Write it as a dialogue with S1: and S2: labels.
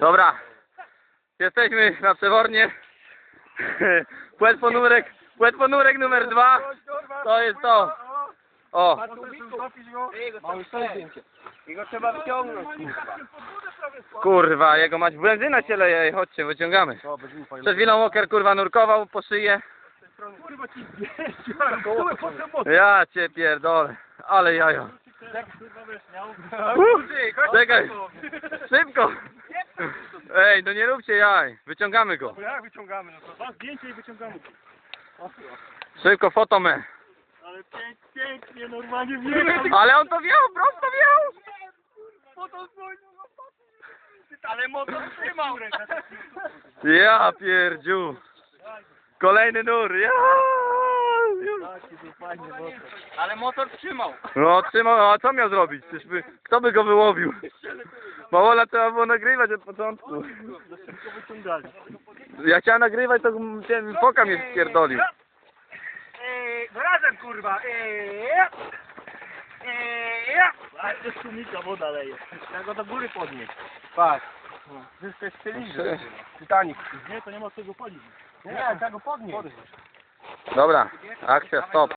S1: Dobra. Jesteśmy na Przewornie. Płet ponurek, płet ponurek numer dwa. To jest to. O.
S2: Jego trzeba wyciągnąć, kurwa.
S1: jego mać benzyna się leje. Ej, Chodźcie, wyciągamy. Przed chwilą Walker kurwa nurkował po szyję.
S2: Kurwa ci
S1: Ja cię pierdolę. Ale jajo. Czekaj. Szybko. Ej, no nie róbcie jaj. Wyciągamy go.
S2: Jak wyciągamy? No to dwa zdjęcia i wyciągamy.
S1: Szybko fotomę.
S2: Ale pięk, pięknie, normalnie wjechał.
S1: Ale on to wjechał, prosto wjechał.
S2: Ale motor trzymał.
S1: Ja pierdziu. Kolejny nur. Ja.
S2: Ale motor trzymał.
S1: No trzymał, a co miał zrobić? Przecież by, kto by go wyłowił? Małola trzeba było nagrywać od początku. Ja chciałem nagrywać, to ten foka mnie spierdolił.
S2: Eee, no razem kurwa. Eee, eee, a to sumika woda leje. Trzeba go do góry podnieść. Patrz. Wszystko jest cylinder. Titanic. Nie, to nie ma czego podnieść. Nie, trzeba go podnieść.
S1: Dobra, akcja, stop.